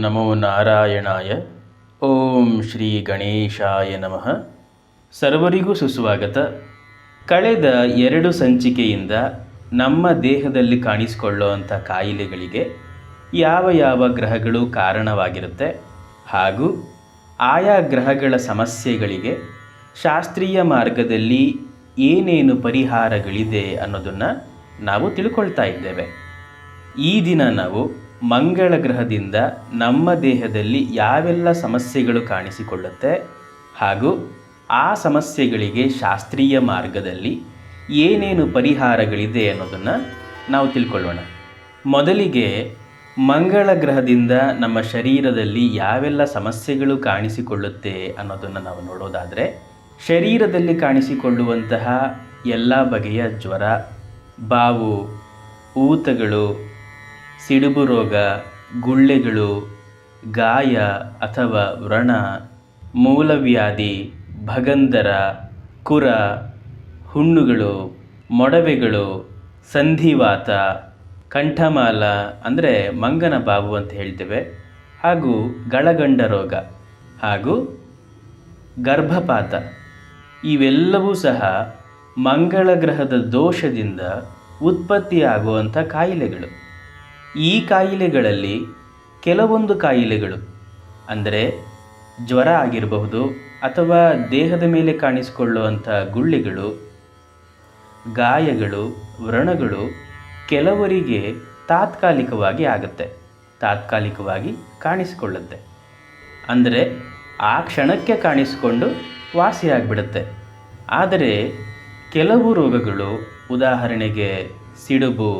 ನಮೋ ನಾರಾಯಣಾಯ ಓಂ ಶ್ರೀ ಗಣೇಶಾಯ ನಮಃ ಸರ್ವರಿಗೂ ಸುಸ್ವಾಗತ. ಕಳೆದ ಎರಡು ಸಂಚಿಕೆಯಿಂದ ನಮ್ಮ ದೇಹದಲ್ಲಿ ಕಾಣಿಸಿಕೊಳ್ಳುವಂಥ ಕಾಯಿಲೆಗಳಿಗೆ ಯಾವ ಯಾವ ಗ್ರಹಗಳು ಕಾರಣವಾಗಿರುತ್ತೆ ಹಾಗೂ ಆಯಾ ಗ್ರಹಗಳ ಸಮಸ್ಯೆಗಳಿಗೆ ಶಾಸ್ತ್ರೀಯ ಮಾರ್ಗದಲ್ಲಿ ಏನೇನು ಪರಿಹಾರಗಳಿದೆ ಅನ್ನೋದನ್ನು ನಾವು ತಿಳ್ಕೊಳ್ತಾ ಇದ್ದೇವೆ. ಈ ದಿನ ನಾವು ಮಂಗಳ ಗ್ರಹದಿಂದ ನಮ್ಮ ದೇಹದಲ್ಲಿ ಯಾವೆಲ್ಲ ಸಮಸ್ಯೆಗಳು ಕಾಣಿಸಿಕೊಳ್ಳುತ್ತೆ? ಹಾಗೂ ಆ ಸಮಸ್ಯೆಗಳಿಗೆ ಶಾಸ್ತ್ರೀಯ ಮಾರ್ಗದಲ್ಲಿ ಏನೇನು ಪರಿಹಾರಗಳಿದೆ ಅನ್ನೋದನ್ನು ನಾವು ತಿಳ್ಕೊಳ್ಳೋಣ. ಮೊದಲಿಗೆ ಮಂಗಳ ಗ್ರಹದಿಂದ ನಮ್ಮ ಶರೀರದಲ್ಲಿ ಯಾವೆಲ್ಲ ಸಮಸ್ಯೆಗಳು ಕಾಣಿಸಿಕೊಳ್ಳುತ್ತೆ ಅನ್ನೋದನ್ನು ನಾವು ನೋಡೋದಾದರೆ, ಶರೀರದಲ್ಲಿ ಕಾಣಿಸಿಕೊಳ್ಳುವಂತಹ ಎಲ್ಲ ಬಗೆಯ ಜ್ವರ, ಬಾವು, ಊತಗಳು ಸಿಡುಬು ರೋಗ, ಗುಳ್ಳೆಗಳು, ಗಾಯ ಅಥವಾ ವ್ರಣ, ಮೂಲವ್ಯಾಧಿ, ಭಗಂದರ, ಕುರ, ಹುಣ್ಣುಗಳು, ಮೊಡವೆಗಳು, ಸಂಧಿವಾತ, ಕಂಠಮಾಲ ಅಂದರೆ ಮಂಗನ ಬಾವು ಅಂತ ಹೇಳ್ತೇವೆ. ಹಾಗೂ ಗಳಗಂಡ ರೋಗ ಹಾಗೂ ಗರ್ಭಪಾತ. ಇವೆಲ್ಲವೂ ಸಹ ಮಂಗಳ ಗ್ರಹದ ದೋಷದಿಂದ ಉತ್ಪತ್ತಿಯಾಗುವಂಥ ಕಾಯಿಲೆಗಳು. ಈ ಕಾಯಿಲೆಗಳಲ್ಲಿ ಕೆಲವೊಂದು ಕಾಯಿಲೆಗಳು, ಅಂದರೆ ಜ್ವರ ಆಗಿರಬಹುದು ಅಥವಾ ದೇಹದ ಮೇಲೆ ಕಾಣಿಸಿಕೊಳ್ಳುವಂಥ ಗುಳ್ಳೆಗಳು, ಗಾಯಗಳು, ವ್ರಣಗಳು ಕೆಲವರಿಗೆ ತಾತ್ಕಾಲಿಕವಾಗಿ ಆಗುತ್ತೆ, ತಾತ್ಕಾಲಿಕವಾಗಿ ಕಾಣಿಸಿಕೊಳ್ಳುತ್ತೆ. ಅಂದರೆ ಆ ಕ್ಷಣಕ್ಕೆ ಕಾಣಿಸಿಕೊಂಡು ವಾಸಿಯಾಗಿಬಿಡುತ್ತೆ. ಆದರೆ ಕೆಲವು ರೋಗಗಳು, ಉದಾಹರಣೆಗೆ ಸಿಡುಬು,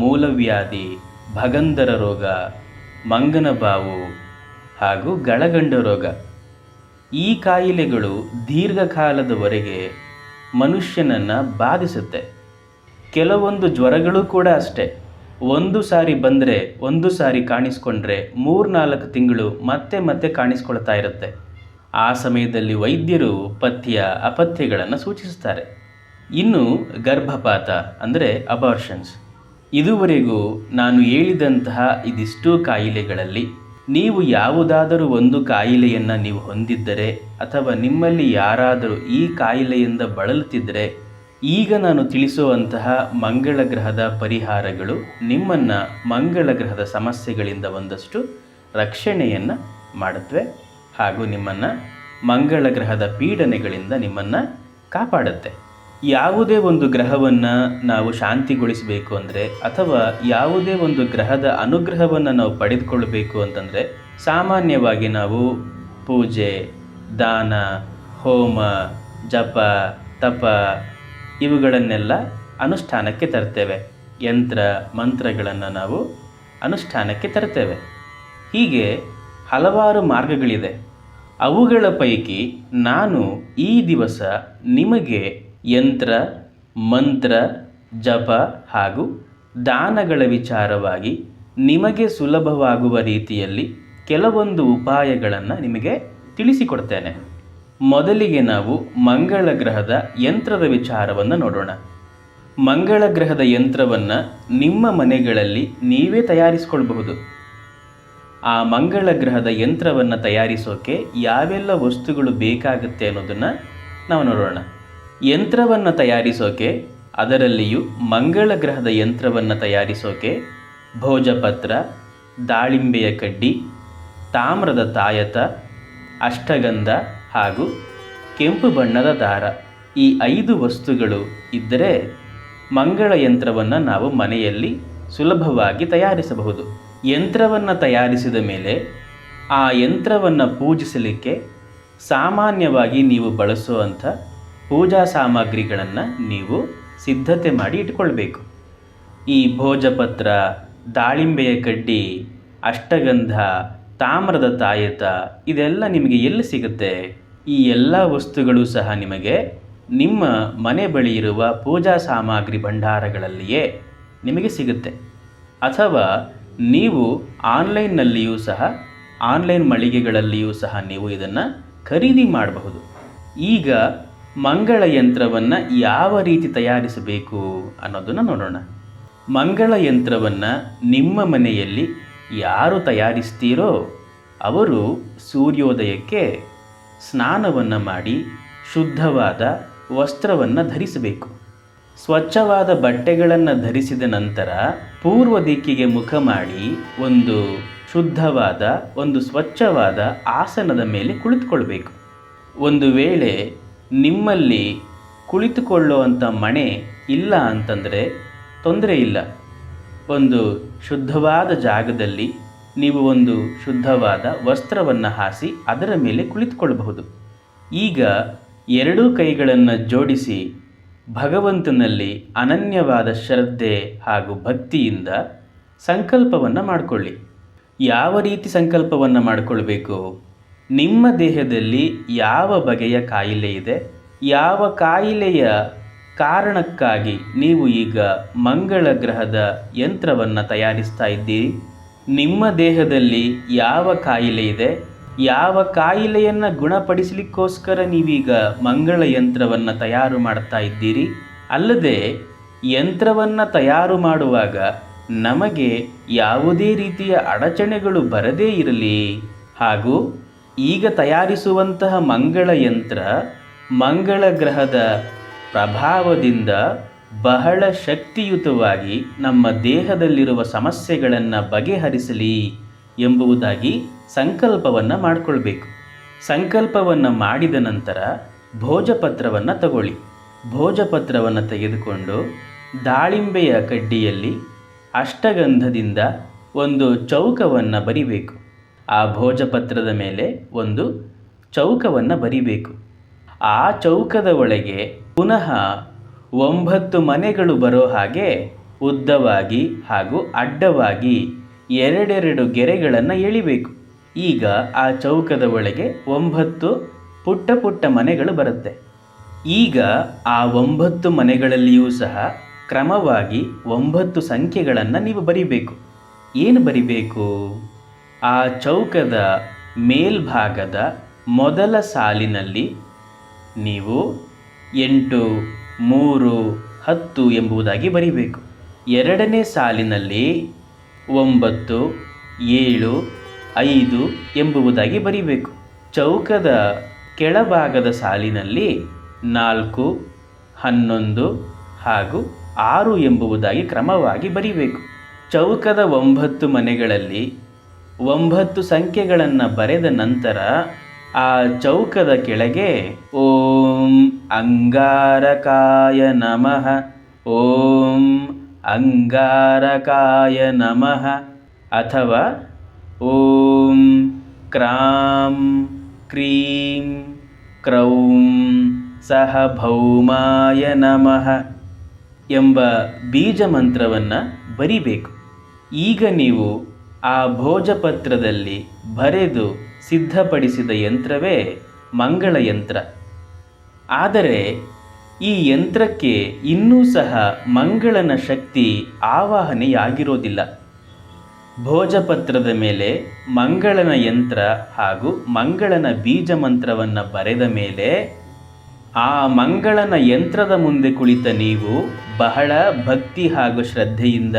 ಮೂಲವ್ಯಾಧಿ ಭಗಂಧರ ರೋಗ, ಮಂಗನ ಬಾವು ಹಾಗೂ ಗಳಗಂಡ ರೋಗ. ಈ ಕಾಯಿಲೆಗಳು ದೀರ್ಘಕಾಲದವರೆಗೆ ಮನುಷ್ಯನನ್ನು ಬಾಧಿಸುತ್ತೆ. ಕೆಲವೊಂದು ಜ್ವರಗಳು ಕೂಡ ಅಷ್ಟೇ. ಒಂದು ಸಾರಿ ಬಂದರೆ, ಒಂದು ಸಾರಿ ಕಾಣಿಸ್ಕೊಂಡ್ರೆ ಮೂರ್ನಾಲ್ಕು ತಿಂಗಳು ಮತ್ತೆ ಮತ್ತೆ ಕಾಣಿಸ್ಕೊಳ್ತಾ ಇರುತ್ತೆ. ಆ ಸಮಯದಲ್ಲಿ ವೈದ್ಯರು ಪಥ್ಯ, ಅಪಥ್ಯಗಳನ್ನು ಸೂಚಿಸುತ್ತಾರೆ ಇನ್ನು ಗರ್ಭಪಾತ ಅಂದರೆ ಅಬಾರ್ಷನ್ಸ್ ಇದುವರೆಗೂ ನಾನು ಹೇಳಿದಂತಹ ಇದಿಷ್ಟು ಕಾಯಿಲೆಗಳಲ್ಲಿ ನೀವು ಯಾವುದಾದರೂ ಒಂದು ಕಾಯಿಲೆಯನ್ನು ನೀವು ಹೊಂದಿದ್ದರೆ ಅಥವಾ ನಿಮ್ಮಲ್ಲಿ ಯಾರಾದರೂ ಈ ಕಾಯಿಲೆಯಿಂದ ಬಳಲುತ್ತಿದ್ದರೆ, ಈಗ ನಾನು ತಿಳಿಸುವಂತಹ ಮಂಗಳ ಗ್ರಹದ ಪರಿಹಾರಗಳು ನಿಮ್ಮನ್ನು ಮಂಗಳ ಗ್ರಹದ ಸಮಸ್ಯೆಗಳಿಂದ ಒಂದಷ್ಟು ರಕ್ಷಣೆಯನ್ನು ಮಾಡುತ್ತವೆ ಹಾಗೂ ನಿಮ್ಮನ್ನು ಮಂಗಳ ಗ್ರಹದ ಪೀಡನೆಗಳಿಂದ ನಿಮ್ಮನ್ನು ಕಾಪಾಡುತ್ತೆ. ಯಾವುದೇ ಒಂದು ಗ್ರಹವನ್ನು ನಾವು ಶಾಂತಿಗೊಳಿಸಬೇಕು ಅಂದರೆ, ಅಥವಾ ಯಾವುದೇ ಒಂದು ಗ್ರಹದ ಅನುಗ್ರಹವನ್ನು ನಾವು ಪಡೆದುಕೊಳ್ಳಬೇಕು ಅಂತಂದರೆ, ಸಾಮಾನ್ಯವಾಗಿ ನಾವು ಪೂಜೆ, ದಾನ, ಹೋಮ, ಜಪ, ತಪ ಇವುಗಳನ್ನೆಲ್ಲ ಅನುಷ್ಠಾನಕ್ಕೆ ತರ್ತೇವೆ. ಯಂತ್ರ, ಮಂತ್ರಗಳನ್ನು ನಾವು ಅನುಷ್ಠಾನಕ್ಕೆ ತರ್ತೇವೆ. ಹೀಗೆ ಹಲವಾರು ಮಾರ್ಗಗಳಿದೆ. ಅವುಗಳ ಪೈಕಿ ನಾನು ಈ ದಿವಸ ನಿಮಗೆ ಯಂತ್ರ, ಮಂತ್ರ, ಜಪ ಹಾಗೂ ದಾನಗಳ ವಿಚಾರವಾಗಿ ನಿಮಗೆ ಸುಲಭವಾಗುವ ರೀತಿಯಲ್ಲಿ ಕೆಲವೊಂದು ಉಪಾಯಗಳನ್ನು ನಿಮಗೆ ತಿಳಿಸಿಕೊಡ್ತೇನೆ. ಮೊದಲಿಗೆ ನಾವು ಮಂಗಳ ಗ್ರಹದ ಯಂತ್ರದ ವಿಚಾರವನ್ನು ನೋಡೋಣ. ಮಂಗಳ ಗ್ರಹದ ಯಂತ್ರವನ್ನು ನಿಮ್ಮ ಮನೆಗಳಲ್ಲಿ ನೀವೇ ತಯಾರಿಸಿಕೊಳ್ಬಹುದು. ಆ ಮಂಗಳ ಗ್ರಹದ ಯಂತ್ರವನ್ನು ತಯಾರಿಸೋಕೆ ಯಾವೆಲ್ಲ ವಸ್ತುಗಳು ಬೇಕಾಗುತ್ತೆ ಅನ್ನೋದನ್ನು ನಾವು ನೋಡೋಣ. ಯಂತ್ರವನ್ನು ತಯಾರಿಸೋಕೆ, ಅದರಲ್ಲಿಯೂ ಮಂಗಳ ಗ್ರಹದ ಯಂತ್ರವನ್ನು ತಯಾರಿಸೋಕೆ, ಭೋಜಪತ್ರ, ದಾಳಿಂಬೆಯ ಕಡ್ಡಿ, ತಾಮ್ರದ ತಾಯತ, ಅಷ್ಟಗಂಧ ಹಾಗೂ ಕೆಂಪು ಬಣ್ಣದ ದಾರ ಈ ಐದು ವಸ್ತುಗಳು ಇದ್ದರೆ ಮಂಗಳ ಯಂತ್ರವನ್ನು ನಾವು ಮನೆಯಲ್ಲಿ ಸುಲಭವಾಗಿ ತಯಾರಿಸಬಹುದು. ಯಂತ್ರವನ್ನು ತಯಾರಿಸಿದ ಮೇಲೆ ಆ ಯಂತ್ರವನ್ನು ಪೂಜಿಸಲಿಕ್ಕೆ ಸಾಮಾನ್ಯವಾಗಿ ನೀವು ಬಳಸುವಂಥ ಪೂಜಾ ಸಾಮಗ್ರಿಗಳನ್ನು ನೀವು ಸಿದ್ಧತೆ ಮಾಡಿ ಇಟ್ಕೊಳ್ಬೇಕು. ಈ ಭೋಜಪತ್ರ, ದಾಳಿಂಬೆಯ ಕಡ್ಡಿ, ಅಷ್ಟಗಂಧ, ತಾಮ್ರದ ತಾಯತ ಇದೆಲ್ಲ ನಿಮಗೆ ಎಲ್ಲಿ ಸಿಗುತ್ತೆ? ಈ ಎಲ್ಲ ವಸ್ತುಗಳು ಸಹ ನಿಮಗೆ ನಿಮ್ಮ ಮನೆ ಬಳಿ ಇರುವ ಪೂಜಾ ಸಾಮಗ್ರಿ ಭಂಡಾರಗಳಲ್ಲಿಯೇ ನಿಮಗೆ ಸಿಗುತ್ತೆ. ಅಥವಾ ನೀವು ಆನ್ಲೈನ್ನಲ್ಲಿಯೂ ಸಹ, ಆನ್ಲೈನ್ ಮಳಿಗೆಗಳಲ್ಲಿಯೂ ಸಹ ನೀವು ಇದನ್ನು ಖರೀದಿ ಮಾಡಬಹುದು. ಈಗ ಮಂಗಳ ಯಂತ್ರವನ್ನು ಯಾವ ರೀತಿ ತಯಾರಿಸಬೇಕು ಅನ್ನೋದನ್ನು ನೋಡೋಣ. ಮಂಗಳ ಯಂತ್ರವನ್ನು ನಿಮ್ಮ ಮನೆಯಲ್ಲಿ ಯಾರು ತಯಾರಿಸ್ತೀರೋ ಅವರು ಸೂರ್ಯೋದಯಕ್ಕೆ ಸ್ನಾನವನ್ನು ಮಾಡಿ ಶುದ್ಧವಾದ ವಸ್ತ್ರವನ್ನು ಧರಿಸಬೇಕು. ಸ್ವಚ್ಛವಾದ ಬಟ್ಟೆಗಳನ್ನು ಧರಿಸಿದ ನಂತರ ಪೂರ್ವ ದಿಕ್ಕಿಗೆ ಮುಖ ಮಾಡಿ ಒಂದು ಶುದ್ಧವಾದ, ಒಂದು ಸ್ವಚ್ಛವಾದ ಆಸನದ ಮೇಲೆ ಕುಳಿತುಕೊಳ್ಬೇಕು. ಒಂದು ವೇಳೆ ನಿಮ್ಮಲ್ಲಿ ಕುಳಿತುಕೊಳ್ಳುವಂಥ ಮಣೆ ಇಲ್ಲ ಅಂತಂದರೆ ತೊಂದರೆ ಇಲ್ಲ. ಒಂದು ಶುದ್ಧವಾದ ಜಾಗದಲ್ಲಿ ನೀವು ಒಂದು ಶುದ್ಧವಾದ ವಸ್ತ್ರವನ್ನು ಹಾಸಿ ಅದರ ಮೇಲೆ ಕುಳಿತುಕೊಳ್ಳಬಹುದು. ಈಗ ಎರಡೂ ಕೈಗಳನ್ನು ಜೋಡಿಸಿ ಭಗವಂತನಲ್ಲಿ ಅನನ್ಯವಾದ ಶ್ರದ್ಧೆ ಹಾಗೂ ಭಕ್ತಿಯಿಂದ ಸಂಕಲ್ಪವನ್ನು ಮಾಡಿಕೊಳ್ಳಿ. ಯಾವ ರೀತಿ ಸಂಕಲ್ಪವನ್ನು ಮಾಡಿಕೊಳ್ಬೇಕು? ನಿಮ್ಮ ದೇಹದಲ್ಲಿ ಯಾವ ಬಗೆಯ ಕಾಯಿಲೆ ಇದೆ? ಯಾವ ಕಾಯಿಲೆಯ ಕಾರಣಕ್ಕಾಗಿ ನೀವು ಈಗ ಮಂಗಳ ಗ್ರಹದ ಯಂತ್ರವನ್ನು ತಯಾರಿಸ್ತಾ ಇದ್ದೀರಿ? ನಿಮ್ಮ ದೇಹದಲ್ಲಿ ಯಾವ ಕಾಯಿಲೆ ಇದೆ? ಯಾವ ಕಾಯಿಲೆಯನ್ನು ಗುಣಪಡಿಸಲಿಕ್ಕೋಸ್ಕರ ನೀವೀಗ ಮಂಗಳ ಯಂತ್ರವನ್ನು ತಯಾರು ಮಾಡ್ತಾ ಇದ್ದೀರಿ? ಅಲ್ಲದೆ ಯಂತ್ರವನ್ನು ತಯಾರು ಮಾಡುವಾಗ ನಮಗೆ ಯಾವುದೇ ರೀತಿಯ ಅಡಚಣೆಗಳು ಬರದೇ ಇರಲಿ. ಹಾಗೂ ಈಗ ತಯಾರಿಸುವಂತಹ ಮಂಗಳ ಯಂತ್ರ ಮಂಗಳ ಗ್ರಹದ ಪ್ರಭಾವದಿಂದ ಬಹಳ ಶಕ್ತಿಯುತವಾಗಿ ನಮ್ಮ ದೇಹದಲ್ಲಿರುವ ಸಮಸ್ಯೆಗಳನ್ನು ಬಗೆಹರಿಸಲಿ ಎಂಬುದಾಗಿ ಸಂಕಲ್ಪವನ್ನು ಮಾಡಿಕೊಳ್ಬೇಕು. ಸಂಕಲ್ಪವನ್ನು ಮಾಡಿದ ನಂತರ ಭೋಜಪತ್ರವನ್ನು ತಗೊಳ್ಳಿ. ಭೋಜಪತ್ರವನ್ನು ತೆಗೆದುಕೊಂಡು ದಾಳಿಂಬೆಯ ಕಡ್ಡಿಯಲ್ಲಿ ಅಷ್ಟಗಂಧದಿಂದ ಒಂದು ಚೌಕವನ್ನು ಬರಿಬೇಕು. ಆ ಭೋಜಪತ್ರದ ಮೇಲೆ ಒಂದು ಚೌಕವನ್ನು ಬರಿಬೇಕು. ಆ ಚೌಕದ ಒಳಗೆ ಪುನಃ ಒಂಬತ್ತು ಮನೆಗಳು ಬರೋ ಹಾಗೆ ಉದ್ದವಾಗಿ ಹಾಗೂ ಅಡ್ಡವಾಗಿ ಎರಡೆರಡು ಗೆರೆಗಳನ್ನು ಎಳಿಬೇಕು. ಈಗ ಆ ಚೌಕದ ಒಳಗೆ ಒಂಬತ್ತು ಪುಟ್ಟ ಪುಟ್ಟ ಮನೆಗಳು ಬರುತ್ತೆ. ಈಗ ಆ ಒಂಬತ್ತು ಮನೆಗಳಲ್ಲಿಯೂ ಸಹ ಕ್ರಮವಾಗಿ ಒಂಬತ್ತು ಸಂಖ್ಯೆಗಳನ್ನು ನೀವು ಬರಿಬೇಕು. ಏನು ಬರಿಬೇಕು? ಆ ಚೌಕದ ಮೇಲ್ಭಾಗದ ಮೊದಲ ಸಾಲಿನಲ್ಲಿ ನೀವು ಎಂಟು, ಮೂರು, ಹತ್ತು ಎಂಬುದಾಗಿ ಬರಿಬೇಕು. ಎರಡನೇ ಸಾಲಿನಲ್ಲಿ ಒಂಬತ್ತು, ಏಳು, ಐದು ಎಂಬುವುದಾಗಿ ಬರಿಬೇಕು. ಚೌಕದ ಕೆಳಭಾಗದ ಸಾಲಿನಲ್ಲಿ ನಾಲ್ಕು, ಹನ್ನೊಂದು ಹಾಗೂ ಆರು ಎಂಬುವುದಾಗಿ ಕ್ರಮವಾಗಿ ಬರಿಬೇಕು. ಚೌಕದ ಒಂಬತ್ತು ಮನೆಗಳಲ್ಲಿ ಒಂಬತ್ತು ಸಂಖ್ಯೆಗಳನ್ನು ಬರೆದ ನಂತರ ಆ ಚೌಕದ ಕೆಳಗೆ ಓಂ ಅಂಗಾರಕಾಯ ನಮಃ, ಓಂ ಅಂಗಾರಕಾಯ ನಮಃ ಅಥವಾ ಓಂ ಕ್ರಾಂ ಕ್ರೀಂ ಕ್ರೌಂ ಸಹ ಭೌಮಾಯ ನಮಃ ಎಂಬ ಬೀಜ ಮಂತ್ರವನ್ನು ಬರಿಬೇಕು. ಈಗ ನೀವು ಆ ಭೋಜಪತ್ರದಲ್ಲಿ ಬರೆದು ಸಿದ್ಧಪಡಿಸಿದ ಯಂತ್ರವೇ ಮಂಗಳಯಂತ್ರ ಆದರೆ ಈ ಯಂತ್ರಕ್ಕೆ ಇನ್ನೂ ಸಹ ಮಂಗಳನ ಶಕ್ತಿ ಆವಾಹನೆಯಾಗಿರೋದಿಲ್ಲ. ಭೋಜಪತ್ರದ ಮೇಲೆ ಮಂಗಳನ ಯಂತ್ರ ಹಾಗೂ ಮಂಗಳನ ಬೀಜ ಮಂತ್ರವನ್ನು ಬರೆದ ಮೇಲೆ ಆ ಮಂಗಳನ ಯಂತ್ರದ ಮುಂದೆ ಕುಳಿತ ನೀವು ಬಹಳ ಭಕ್ತಿ ಹಾಗೂ ಶ್ರದ್ಧೆಯಿಂದ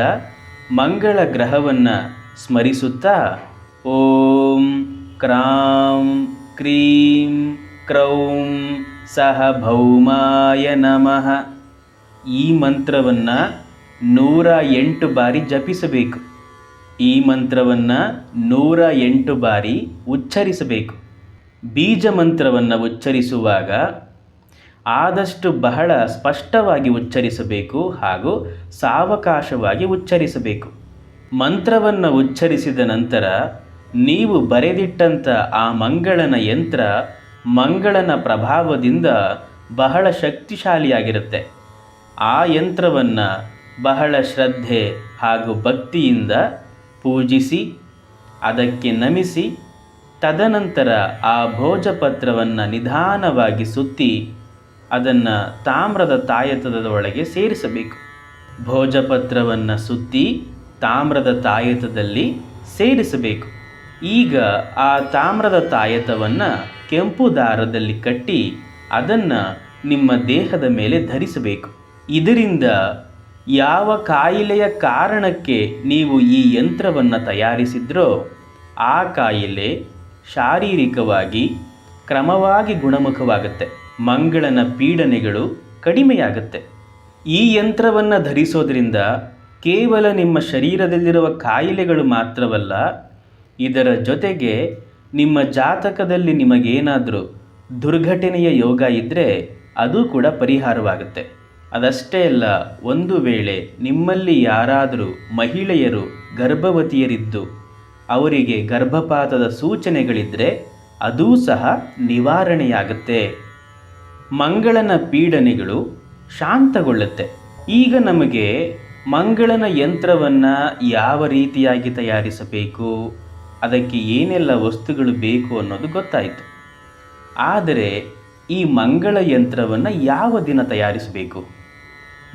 ಮಂಗಳ ಗ್ರಹವನ್ನು ಸ್ಮರಿಸುತ್ತಾ ಓಂ ಕ್ರಾಂ ಕ್ರೀಂ ಕ್ರೌಂ ಸಹ ಭೌಮಾಯ ನಮಃ. ಈ ಮಂತ್ರವನ್ನು ನೂರ ಎಂಟು ಬಾರಿ ಜಪಿಸಬೇಕು. ಈ ಮಂತ್ರವನ್ನು ನೂರ ಎಂಟು ಬಾರಿ ಉಚ್ಚರಿಸಬೇಕು. ಬೀಜ ಮಂತ್ರವನ್ನು ಉಚ್ಚರಿಸುವಾಗ ಆದಷ್ಟು ಬಹಳ ಸ್ಪಷ್ಟವಾಗಿ ಉಚ್ಚರಿಸಬೇಕು ಹಾಗೂ ಸಾವಕಾಶವಾಗಿ ಉಚ್ಚರಿಸಬೇಕು. ಮಂತ್ರವನ್ನು ಉಚ್ಚರಿಸಿದ ನಂತರ ನೀವು ಬರೆದಿಟ್ಟಂಥ ಆ ಮಂಗಳನ ಯಂತ್ರ ಮಂಗಳನ ಪ್ರಭಾವದಿಂದ ಬಹಳ ಶಕ್ತಿಶಾಲಿಯಾಗಿರುತ್ತೆ. ಆ ಯಂತ್ರವನ್ನು ಬಹಳ ಶ್ರದ್ಧೆ ಹಾಗೂ ಭಕ್ತಿಯಿಂದ ಪೂಜಿಸಿ, ಅದಕ್ಕೆ ನಮಿಸಿ, ತದನಂತರ ಆ ಭೋಜಪತ್ರವನ್ನು ನಿಧಾನವಾಗಿ ಸುತ್ತಿ ಅದನ್ನು ತಾಮ್ರದ ತಾಯತದ ಒಳಗೆ ಸೇರಿಸಬೇಕು. ಭೋಜಪತ್ರವನ್ನು ಸುತ್ತಿ ತಾಮ್ರದ ತಾಯತದಲ್ಲಿ ಸೇರಿಸಬೇಕು. ಈಗ ಆ ತಾಮ್ರದ ತಾಯತವನ್ನು ಕೆಂಪು ದಾರದಲ್ಲಿ ಕಟ್ಟಿ ಅದನ್ನು ನಿಮ್ಮ ದೇಹದ ಮೇಲೆ ಧರಿಸಬೇಕು. ಇದರಿಂದ ಯಾವ ಕಾಯಿಲೆಯ ಕಾರಣಕ್ಕೆ ನೀವು ಈ ಯಂತ್ರವನ್ನು ತಯಾರಿಸಿದ್ರೋ ಆ ಕಾಯಿಲೆ ಶಾರೀರಿಕವಾಗಿ ಕ್ರಮವಾಗಿ ಗುಣಮುಖವಾಗುತ್ತೆ. ಮಂಗಳನ ಪೀಡನೆಗಳು ಕಡಿಮೆಯಾಗುತ್ತೆ. ಈ ಯಂತ್ರವನ್ನು ಧರಿಸೋದ್ರಿಂದ ಕೇವಲ ನಿಮ್ಮ ಶರೀರದಲ್ಲಿರುವ ಕಾಯಿಲೆಗಳು ಮಾತ್ರವಲ್ಲ, ಇದರ ಜೊತೆಗೆ ನಿಮ್ಮ ಜಾತಕದಲ್ಲಿ ನಿಮಗೇನಾದರೂ ದುರ್ಘಟನೆಯ ಯೋಗ ಇದ್ದರೆ ಅದು ಕೂಡ ಪರಿಹಾರವಾಗುತ್ತೆ. ಅದಷ್ಟೇ ಅಲ್ಲ, ಒಂದು ವೇಳೆ ನಿಮ್ಮಲ್ಲಿ ಯಾರಾದರೂ ಮಹಿಳೆಯರು ಗರ್ಭವತಿಯರಿದ್ದು ಅವರಿಗೆ ಗರ್ಭಪಾತದ ಸೂಚನೆಗಳಿದ್ದರೆ ಅದೂ ಸಹ ನಿವಾರಣೆಯಾಗುತ್ತೆ. ಮಂಗಳನ ಪೀಡನೆಗಳು ಶಾಂತಗೊಳ್ಳುತ್ತೆ. ಈಗ ನಮಗೆ ಮಂಗಳನ ಯಂತ್ರವನ್ನು ಯಾವ ರೀತಿಯಾಗಿ ತಯಾರಿಸಬೇಕು, ಅದಕ್ಕೆ ಏನೆಲ್ಲ ವಸ್ತುಗಳು ಬೇಕು ಅನ್ನೋದು ಗೊತ್ತಾಯಿತು. ಆದರೆ ಈ ಮಂಗಳ ಯಂತ್ರವನ್ನು ಯಾವ ದಿನ ತಯಾರಿಸಬೇಕು?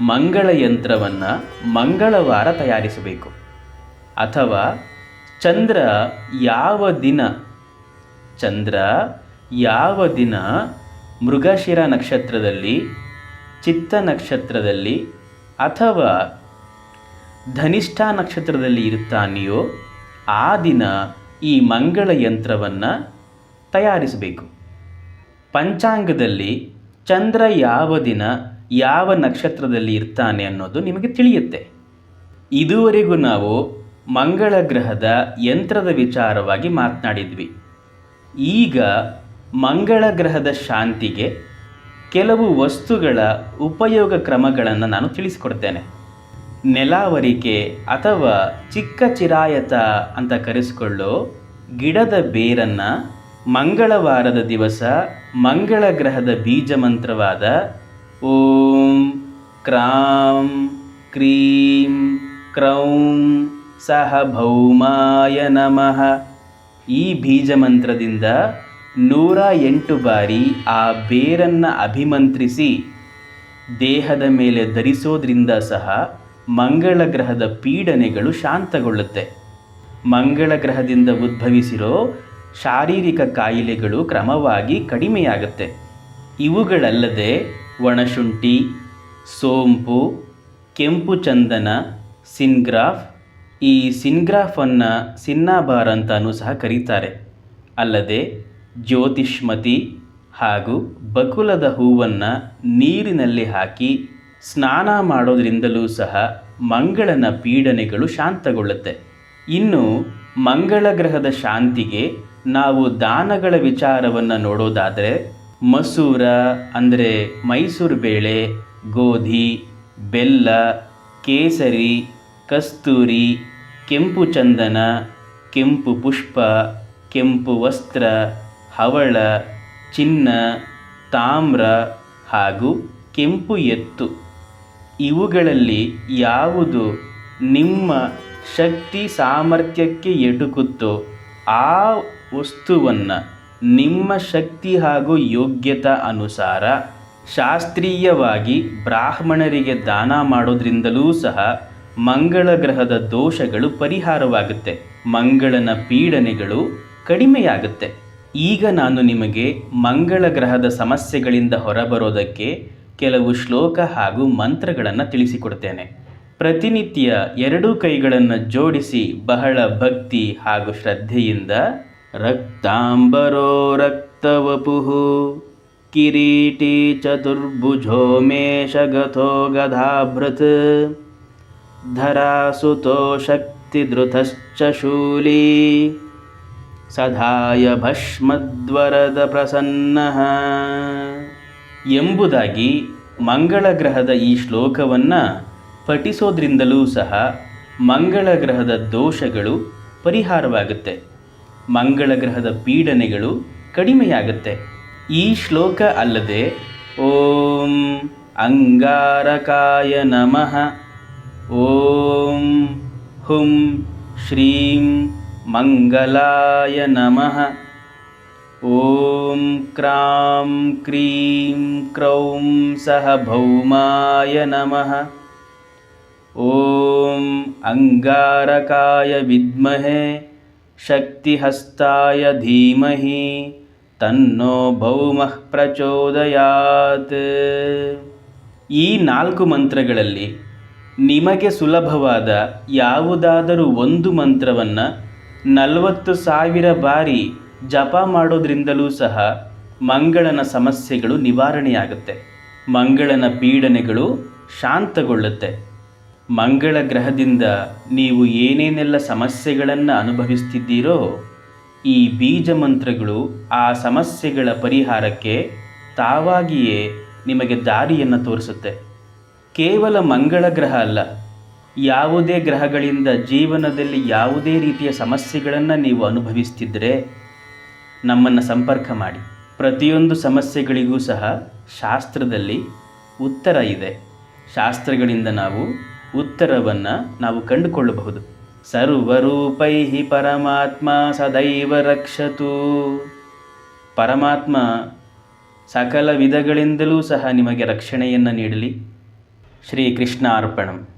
ಮಂಗಳ ಯಂತ್ರವನ್ನು ಮಂಗಳವಾರ ತಯಾರಿಸಬೇಕು. ಅಥವಾ ಚಂದ್ರ ಯಾವ ದಿನ, ಚಂದ್ರ ಯಾವ ದಿನ ಮೃಗಶಿರ ನಕ್ಷತ್ರದಲ್ಲಿ, ಚಿತ್ತ ನಕ್ಷತ್ರದಲ್ಲಿ ಅಥವಾ ಧನಿಷ್ಠ ನಕ್ಷತ್ರದಲ್ಲಿ ಇರುತ್ತಾನೆಯೋ, ಆ ದಿನ ಈ ಮಂಗಳ ಯಂತ್ರವನ್ನು ತಯಾರಿಸಬೇಕು. ಪಂಚಾಂಗದಲ್ಲಿ ಚಂದ್ರ ಯಾವ ದಿನ ಯಾವ ನಕ್ಷತ್ರದಲ್ಲಿ ಇರ್ತಾನೆ ಅನ್ನೋದು ನಿಮಗೆ ತಿಳಿಯುತ್ತೆ. ಇದುವರೆಗೂ ನಾವು ಮಂಗಳ ಗ್ರಹದ ಯಂತ್ರದ ವಿಚಾರವಾಗಿ ಮಾತನಾಡಿದ್ವಿ. ಈಗ ಮಂಗಳ ಗ್ರಹದ ಶಾಂತಿಗೆ ಕೆಲವು ವಸ್ತುಗಳ ಉಪಯೋಗ ಕ್ರಮಗಳನ್ನು ನಾನು ತಿಳಿಸಿಕೊಡ್ತೇನೆ. ನೆಲಾವರಿಕೆ ಅಥವಾ ಚಿಕ್ಕ ಚಿರಾಯತ ಅಂತ ಕರೆಸಿಕೊಳ್ಳೋ ಗಿಡದ ಬೇರನ್ನು ಮಂಗಳವಾರದ ದಿವಸ ಮಂಗಳ ಗ್ರಹದ ಬೀಜ ಮಂತ್ರವಾದ ಓಂ ಕ್ರಾಂ ಕ್ರೀಂ ಕ್ರೌಂ ಸಹ ಭೌಮಾಯ ನಮಃ. ಈ ಬೀಜ ಮಂತ್ರದಿಂದ ನೂರ ಎಂಟು ಬಾರಿ ಆ ಬೇರನ್ನು ಅಭಿಮಂತ್ರಿಸಿ ದೇಹದ ಮೇಲೆ ಧರಿಸೋದ್ರಿಂದ ಸಹ ಮಂಗಳ ಗ್ರಹದ ಪೀಡನೆಗಳು ಶಾಂತಗೊಳ್ಳುತ್ತೆ. ಮಂಗಳ ಗ್ರಹದಿಂದ ಉದ್ಭವಿಸಿರೋ ಶಾರೀರಿಕ ಕಾಯಿಲೆಗಳು ಕ್ರಮವಾಗಿ ಕಡಿಮೆಯಾಗುತ್ತೆ. ಇವುಗಳಲ್ಲದೆ ಒಣಶುಂಠಿ, ಸೋಂಪು, ಕೆಂಪು ಚಂದನ, ಸಿನ್ಗ್ರಾಫ್, ಈ ಸಿನ್ಗ್ರಾಫನ್ನು ಸಿನ್ನಾಬಾರ್ ಅಂತಲೂ ಸಹ ಕರೀತಾರೆ. ಅಲ್ಲದೆ ಜ್ಯೋತಿಷ್ಮತಿ ಹಾಗೂ ಬಕುಲದ ಹೂವನ್ನು ನೀರಿನಲ್ಲಿ ಹಾಕಿ ಸ್ನಾನ ಮಾಡೋದ್ರಿಂದಲೂ ಸಹ ಮಂಗಳನ ಪೀಡನೆಗಳು ಶಾಂತಗೊಳ್ಳುತ್ತೆ. ಇನ್ನು ಮಂಗಳ ಗ್ರಹದ ಶಾಂತಿಗೆ ನಾವು ದಾನಗಳ ವಿಚಾರವನ್ನು ನೋಡೋದಾದರೆ ಮಸೂರ, ಅಂದರೆ ಮೈಸೂರು ಬೇಳೆ, ಗೋಧಿ, ಬೆಲ್ಲ, ಕೇಸರಿ, ಕಸ್ತೂರಿ, ಕೆಂಪು ಚಂದನ, ಕೆಂಪು ಪುಷ್ಪ, ಕೆಂಪು ವಸ್ತ್ರ, ಹವಳ, ಚಿನ್ನ, ತಾಮ್ರ ಹಾಗೂ ಕೆಂಪು ಎತ್ತು. ಇವುಗಳಲ್ಲಿ ಯಾವುದು ನಿಮ್ಮ ಶಕ್ತಿ ಸಾಮರ್ಥ್ಯಕ್ಕೆ ಎಟುಕುತ್ತೋ ಆ ವಸ್ತುವನ್ನು ನಿಮ್ಮ ಶಕ್ತಿ ಹಾಗೂ ಯೋಗ್ಯತೆ ಅನುಸಾರ ಶಾಸ್ತ್ರೀಯವಾಗಿ ಬ್ರಾಹ್ಮಣರಿಗೆ ದಾನ ಮಾಡೋದ್ರಿಂದಲೂ ಸಹ ಮಂಗಳ ಗ್ರಹದ ದೋಷಗಳು ಪರಿಹಾರವಾಗುತ್ತೆ. ಮಂಗಳನ ಪೀಡನೆಗಳು ಕಡಿಮೆಯಾಗುತ್ತೆ. ಈಗ ನಾನು ನಿಮಗೆ ಮಂಗಳ ಗ್ರಹದ ಸಮಸ್ಯೆಗಳಿಂದ ಹೊರಬರೋದಕ್ಕೆ ಕೆಲವು ಶ್ಲೋಕ ಹಾಗೂ ಮಂತ್ರಗಳನ್ನು ತಿಳಿಸಿಕೊಡ್ತೇನೆ. ಪ್ರತಿನಿತ್ಯ ಎರಡೂ ಕೈಗಳನ್ನು ಜೋಡಿಸಿ ಬಹಳ ಭಕ್ತಿ ಹಾಗೂ ಶ್ರದ್ಧೆಯಿಂದ ರಕ್ತಾಂಬರೋ ರಕ್ತವಪುಹು. ಕಿರೀಟಿ ಚತುರ್ಭುಜೋ ಮೇಷಗಥೋ ಗಧಾಭೃತ್. ಧರಾಸುತೋ ಶಕ್ತಿಧೃತಶ್ಚ ಶೂಲಿ. ಸದಾಯ ಭಸ್ಮದ್ವರದ ಪ್ರಸನ್ನಃ. ಎಂಬುದಾಗಿ ಮಂಗಳ ಗ್ರಹದ ಈ ಶ್ಲೋಕವನ್ನು ಪಠಿಸೋದ್ರಿಂದಲೂ ಸಹ ಮಂಗಳ ಗ್ರಹದ ದೋಷಗಳು ಪರಿಹಾರವಾಗುತ್ತೆ. ಮಂಗಳ ಗ್ರಹದ ಪೀಡನೆಗಳು ಕಡಿಮೆಯಾಗುತ್ತೆ. ಈ ಶ್ಲೋಕ ಅಲ್ಲದೆ ಓಂ ಅಂಗಾರಕಾಯ ನಮಃ. ಓಂ ಹುಂ ಶ್ರೀಂ ಮಂಗಲಾಯ ನಮಃ. ಓಂ ಕ್ರಾಂ ಕ್ರೀಂ ಕ್ರೌಂ ಸಹ ಭೌಮಾಯ ನಮಃ ಓಂ ಅಂಗಾರಕಾಯ ವಿದ್ಮಹೆ ಶಕ್ತಿಹಸ್ತಾಯ ಧೀಮಹಿ ತನ್ನೋ ಭೌಮಃ ಪ್ರಚೋದಯಾತ್ ಈ ನಾಲ್ಕು ಮಂತ್ರಗಳಲ್ಲಿ ನಿಮಗೆ ಸುಲಭವಾದ ಯಾವುದಾದರೂ ಒಂದು ಮಂತ್ರವನ್ನು ನಲವತ್ತು ಸಾವಿರ ಬಾರಿ ಜಪ ಮಾಡೋದ್ರಿಂದಲೂ ಸಹ ಮಂಗಳನ ಸಮಸ್ಯೆಗಳು ನಿವಾರಣೆಯಾಗುತ್ತೆ. ಮಂಗಳನ ಪೀಡನೆಗಳು ಶಾಂತಗೊಳ್ಳುತ್ತೆ. ಮಂಗಳ ಗ್ರಹದಿಂದ ನೀವು ಏನೇನೆಲ್ಲ ಸಮಸ್ಯೆಗಳನ್ನು ಅನುಭವಿಸ್ತಿದ್ದೀರೋ ಈ ಬೀಜ ಮಂತ್ರಗಳು ಆ ಸಮಸ್ಯೆಗಳ ಪರಿಹಾರಕ್ಕೆ ತಾವಾಗಿಯೇ ನಿಮಗೆ ದಾರಿಯನ್ನು ತೋರಿಸುತ್ತೆ. ಕೇವಲ ಮಂಗಳ ಗ್ರಹ ಅಲ್ಲ, ಯಾವುದೇ ಗ್ರಹಗಳಿಂದ ಜೀವನದಲ್ಲಿ ಯಾವುದೇ ರೀತಿಯ ಸಮಸ್ಯೆಗಳನ್ನು ನೀವು ಅನುಭವಿಸ್ತಿದ್ದರೆ ನಮ್ಮನ್ನು ಸಂಪರ್ಕ ಮಾಡಿ. ಪ್ರತಿಯೊಂದು ಸಮಸ್ಯೆಗಳಿಗೂ ಸಹ ಶಾಸ್ತ್ರದಲ್ಲಿ ಉತ್ತರ ಇದೆ. ಶಾಸ್ತ್ರಗಳಿಂದ ನಾವು ಉತ್ತರವನ್ನು ನಾವು ಕಂಡುಕೊಳ್ಳಬಹುದು. ಸರ್ವರೂಪೈ ಪರಮಾತ್ಮ ಸದೈವ ರಕ್ಷತು. ಪರಮಾತ್ಮ ಸಕಲ ವಿಧಗಳಿಂದಲೂ ಸಹ ನಿಮಗೆ ರಕ್ಷಣೆಯನ್ನು ನೀಡಲಿ. ಶ್ರೀಕೃಷ್ಣ ಅರ್ಪಣಂ